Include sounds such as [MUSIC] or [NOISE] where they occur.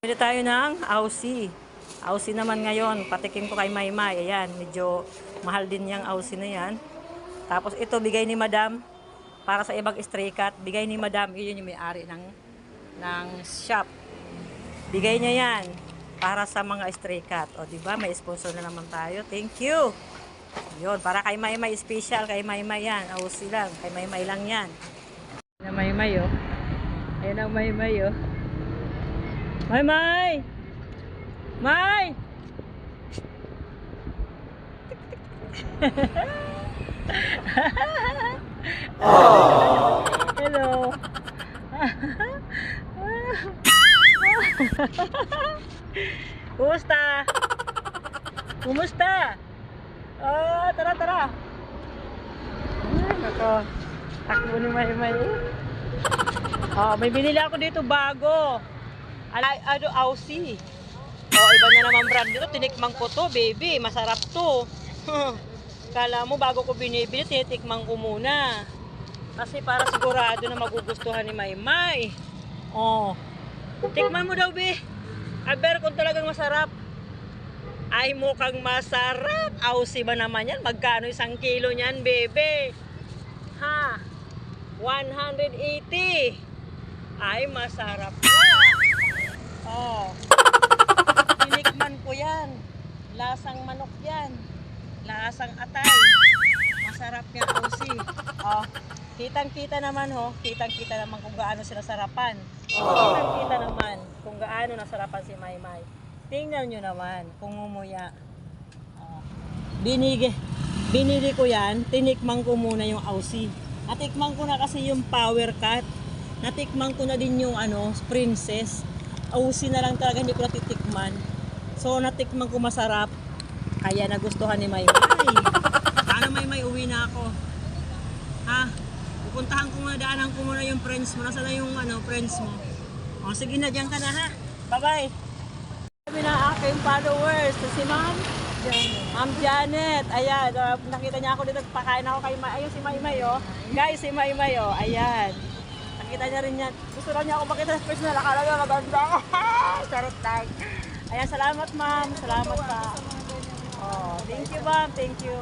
Pili tayo ng Aussie. Aussie naman ngayon. Patikim ko kay Maymay. Ayan, medyo mahal din yung Aussie na yan. Tapos ito, bigay ni Madam. Para sa ibang stray cat. Bigay ni Madam. Yun yung may-ari ng, ng shop. Bigay niya yan. Para sa mga stray cat. O, di ba? May sponsor na naman tayo. Thank you. Yun, para kay Maymay special. Kay Maymay yan. Aussie lang. Kay Maymay lang yan. Na Maymay, oh. Ayan ang Maymay, oh. May May! May! Hello. Kumusta? Kumusta? Ah, tara tara. Nako. Takbo ni May May. Oh, may binili ako dito bago. Alay, ano, Aussie. Oh, iba na naman brand nito. Tinikman ko to, baby. Masarap to. [LAUGHS] Kala mo, bago ko binibili, tinitikman ko muna. Kasi para sigurado na magugustuhan ni Maymay. Oh. Tikman mo daw, be. Aber kung talagang masarap. Ay, mukhang masarap. Aussie ba naman yan? Magkano isang kilo niyan, bebe? Ha? 180. Ay, masarap na. Oh. Tinikman ko yan. Lasang manok yan. Lasang atay. Masarap yan, Usi. Oh. Kitang-kita naman, ho. Kitang-kita naman kung gaano sila sarapan. Kitang-kita naman kung gaano nasarapan si Maymay. Tingnan nyo naman kung umuya. Oh. Binigi, binili ko yan. Tinikman ko muna yung Aussie. Natikman ko na kasi yung power cut. Natikman ko na din yung ano, princess. Aussie na lang talaga hindi ko natitikman. So natikman ko masarap. Kaya nagustuhan ni Maymay. Sana Maymay uwi na ako. Ha? Pupuntahan ko muna, daanan ko muna yung friends mo. Nasaan na yung ano, friends mo? O sige na, diyan ka na ha. Bye-bye. Sabi na aking followers, to si Ma'am Ma'am Janet. Ayan, uh, nakita niya ako dito, pakain ako kay May. Ayun si Maymay, oh. Guys, si Maymay, oh. Ayan. Nakita niya rin yan. Gusto lang niya ako makita sa personal. Akala niya maganda ako. [LAUGHS] Charot lang. Ayan, salamat ma'am. Salamat pa. Oh, thank you ma'am. Thank you.